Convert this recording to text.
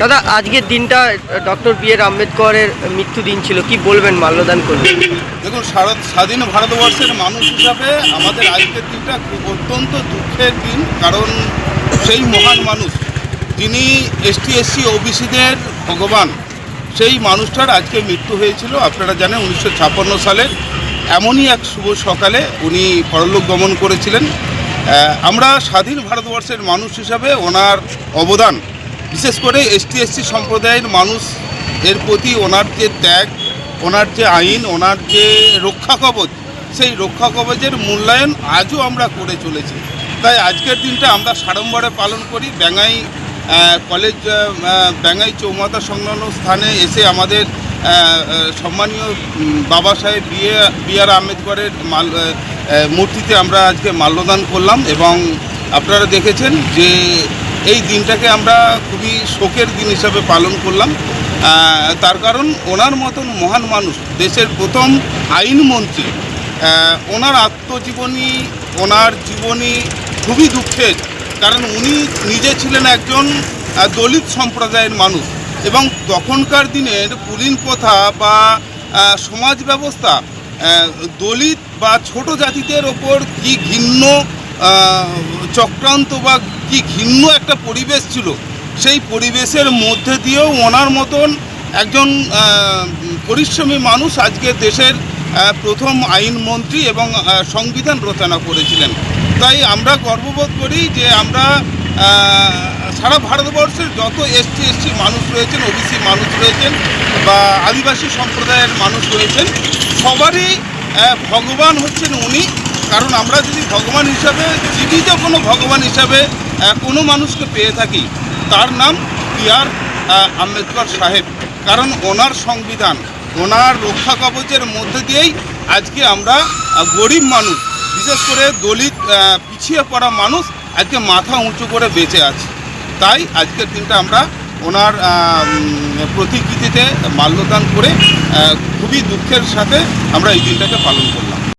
দাদা আজকের দিনটা ডক্টর বি আর আম্বেদকরের মৃত্যু দিন ছিল। কি বলবেন মাল্যদান করবেন দেখুন স্বাধীন ভারতবর্ষের মানুষ হিসাবে আমাদের আজকের দিনটা খুব অত্যন্ত দুঃখের দিন কারণ সেই মহান মানুষ যিনি এসটি এসসি ওবিসিদের ভগবান সেই মানুষটার আজকে মৃত্যু হয়েছিল আপনারা জানেন উনিশশো ছাপ্পান্ন সালে। এমনই এক শুভ সকালে উনি পরলোক গমন করেছিলেন। আমরা স্বাধীন ভারতবর্ষের মানুষ হিসাবে ওনার অবদান বিশেষ করে এসটি এসসি সম্প্রদায়ের মানুষ এর প্রতি ওনার যে ত্যাগ ওনার যে আইন ওনার যে রক্ষা কবচ সেই রক্ষা কবচের মূল্যায়ন আজও আমরা করে চলেছি। তাই আজকের দিনটা আমরা সাড়ম্বরে পালন করি। ব্যাঙ্গাই আহ, কলেজ আহ, চৌমাতা সংলগ্ন স্থানে এসে আমাদের সম্মানীয় বাবা সাহেব বিএ বি আর আম্বেদকরের মাল মূর্তিতে আমরা আজকে মাল্যদান করলাম এবং আপনারা দেখেছেন যে এই দিনটাকে আমরা খুবই শোকের দিন হিসাবে পালন করলাম। তার কারণ ওনার মতন মহান মানুষ, দেশের প্রথম আইনমন্ত্রী ওনার আত্মজীবনী, ওনার জীবনী খুবই দুঃখের। কারণ উনি নিজে ছিলেন একজন দলিত সম্প্রদায়ের মানুষ এবং তখনকার দিনের কুলীন প্রথা বা সমাজ ব্যবস্থা দলিত বা ছোট জাতিদের ওপর কি ঘিন্ন চক্রান্ত বা কি ঘিন্ন একটা পরিবেশ ছিল, সেই পরিবেশের মধ্যে দিয়েও ওনার মতন একজন পরিশ্রমী মানুষ আজকে দেশের প্রথম আইনমন্ত্রী এবং সংবিধান রচনা করেছিলেন। তাই আমরা গর্ববোধ করি যে আমরা সারা ভারতবর্ষের যত এসটি এসসি মানুষ রয়েছেন, ওবিসি মানুষ রয়েছেন বা আদিবাসী সম্প্রদায়ের মানুষ রয়েছেন, সবারই ভগবান হচ্ছেন উনি। কারণ আমরা যদি ভগবান হিসাবে, জীবিত কোনো ভগবান হিসাবে কোনো মানুষকে পেয়ে থাকি, তার নাম বি আর আম্বেদকর সাহেব। কারণ ওনার সংবিধান, ওনার রক্ষা কবচের মধ্যে দিয়েই আজকে আমরা গরিব মানুষ, বিশেষ করে দলিত পিছিয়ে পড়া মানুষ আজকে মাথা উঁচু করে বেঁচে আছে। তাই আজকের দিনটা আমরা ওনার প্রতিকৃতিতে মাল্যদান করে খুবই দুঃখের সাথে আমরা এই দিনটাকে পালন করলাম।